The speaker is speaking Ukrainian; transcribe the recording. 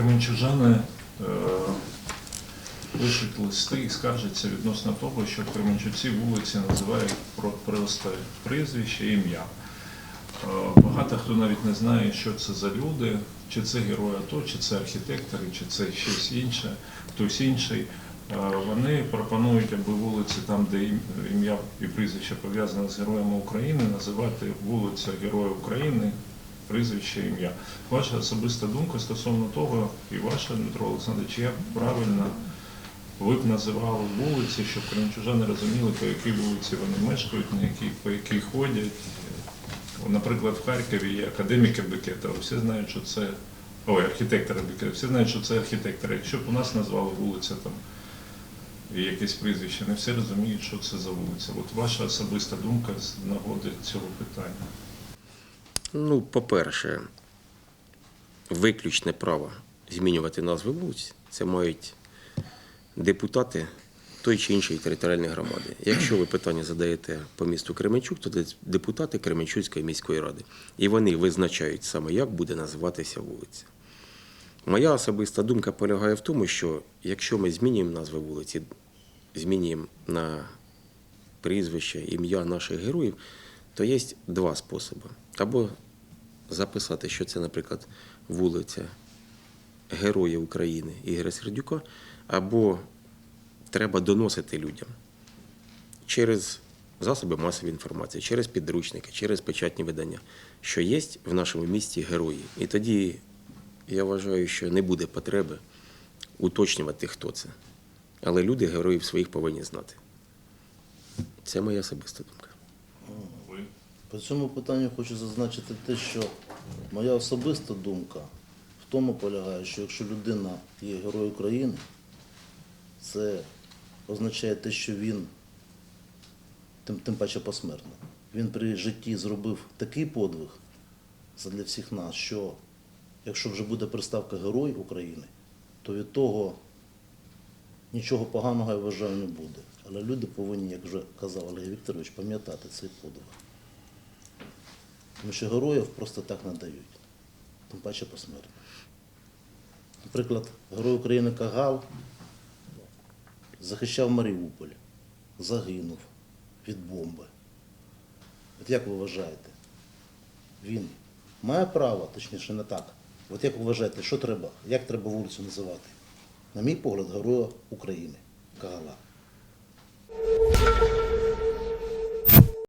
Кременчужани е, пишуть листи і скаржаться відносно того, що Кременчуці вулиці називають просто прізвище і ім'я. Е, Багато хто навіть не знає, що це за люди, чи це герої АТО, чи це архітектори, чи це щось інше, хтось інший. Е, Вони пропонують, аби вулиці там, де ім'я і прізвище пов'язане з героями України, називати вулиця Героя України, прізвище, ім'я. Ваша особиста думка стосовно того, і ваша, Дмитро Олександрович, як правильно ви б називали вулиці, щоб кримчужани розуміли, по якій вулиці вони мешкають, на якій, по якій ходять. Наприклад, в Харкові є академіки Бекетова, всі знають, що це ой, архітектори Бекетова, всі знають, що це архітектори. Якщо б у нас назвали вулиця там і якесь прізвище, не всі розуміють, що це за вулиця. От ваша особиста думка з нагоди цього питання. Ну, по-перше, виключне право змінювати назви вулиць це мають депутати той чи іншої територіальної громади. Якщо ви питання задаєте по місту Кременчук, то це депутати Кременчуцької міської ради. І вони визначають саме, як буде називатися вулиця. Моя особиста думка полягає в тому, що якщо ми змінюємо назви вулиці, змінюємо на прізвище, ім'я наших героїв, то є два способи. Або записати, що це, наприклад, вулиця Героя України Ігоря Сердюка, або треба доносити людям через засоби масової інформації, через підручники, через печатні видання, що є в нашому місті герої. І тоді я вважаю, що не буде потреби уточнювати, хто це. Але люди героїв своїх повинні знати. Це моя особиста думка. По цьому питанню хочу зазначити те, що моя особиста думка в тому полягає, що якщо людина є герой України, це означає те, що він, тим, тим паче посмертно, він при житті зробив такий подвиг для всіх нас, що якщо вже буде приставка Герой України, то від того нічого поганого, я вважаю, не буде. Але люди повинні, як вже казав Олег Вікторович, пам'ятати цей подвиг. Тому що героїв просто так не дають, тим паче посмертно. Наприклад, герой України Кагал захищав Маріуполь, загинув від бомби. От як ви вважаєте, він має право, точніше не так. От як ви вважаєте, що треба, як треба вулицю називати? На мій погляд, Героя України Кагала.